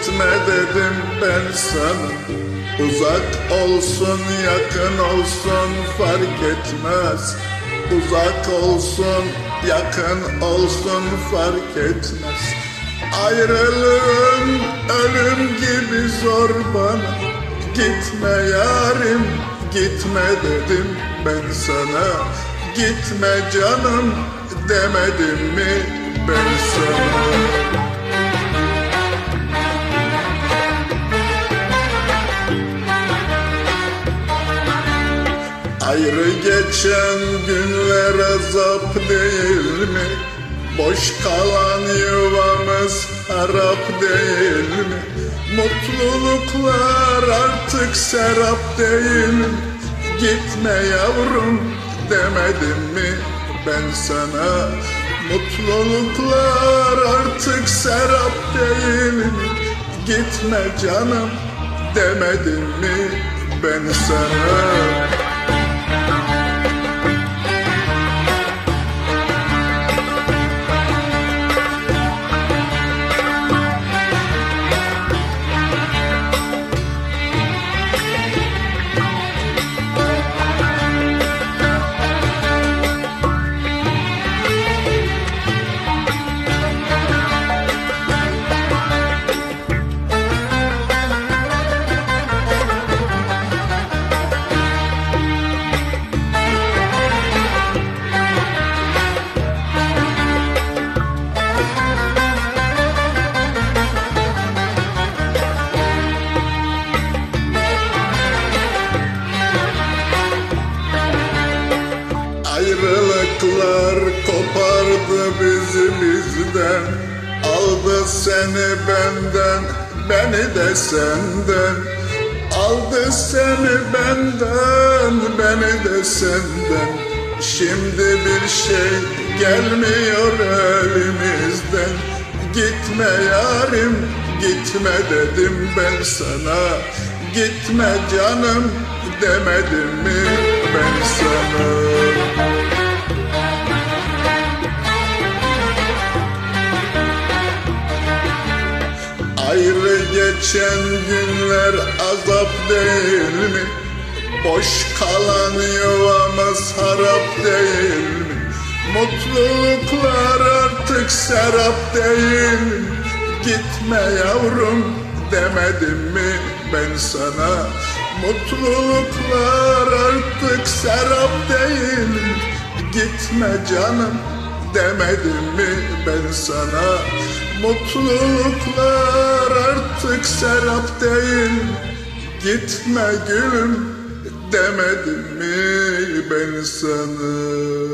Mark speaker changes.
Speaker 1: gitme dedim ben sana. Uzak olsun yakın olsun fark etmez. Uzak olsun yakın olsun fark etmez. Ayrılığın ölüm gibi zor bana. Gitme yarim gitme dedim ben sana. Gitme canım demedim mi Ayrı geçen günler azap değil mi? Boş kalan yuvamız harap değil mi? Mutluluklar artık serap değil mi? Gitme yavrum demedim mi ben sana? Mutluluklar artık serap değil mi? Gitme canım demedim mi ben sana? Ayrılıklar kopardı bizi bizden Aldı seni benden, beni de senden. Aldı seni benden, beni de senden. Şimdi bir şey gelmiyor elimizden. Gitme yarim, gitme dedim ben sana. Gitme canım demedim mi ben sana Ayrı geçen günler azap değil mi? Boş kalan yuvamız harap değil mi? Mutluluklar artık serap değil mi? Gitme yavrum demedim mi ben sana? Mutluluklar artık serap değil mi? Gitme canım demedim mi ben sana? Mutluluklar artık serap değil. Gitme gülüm demedim mi ben sana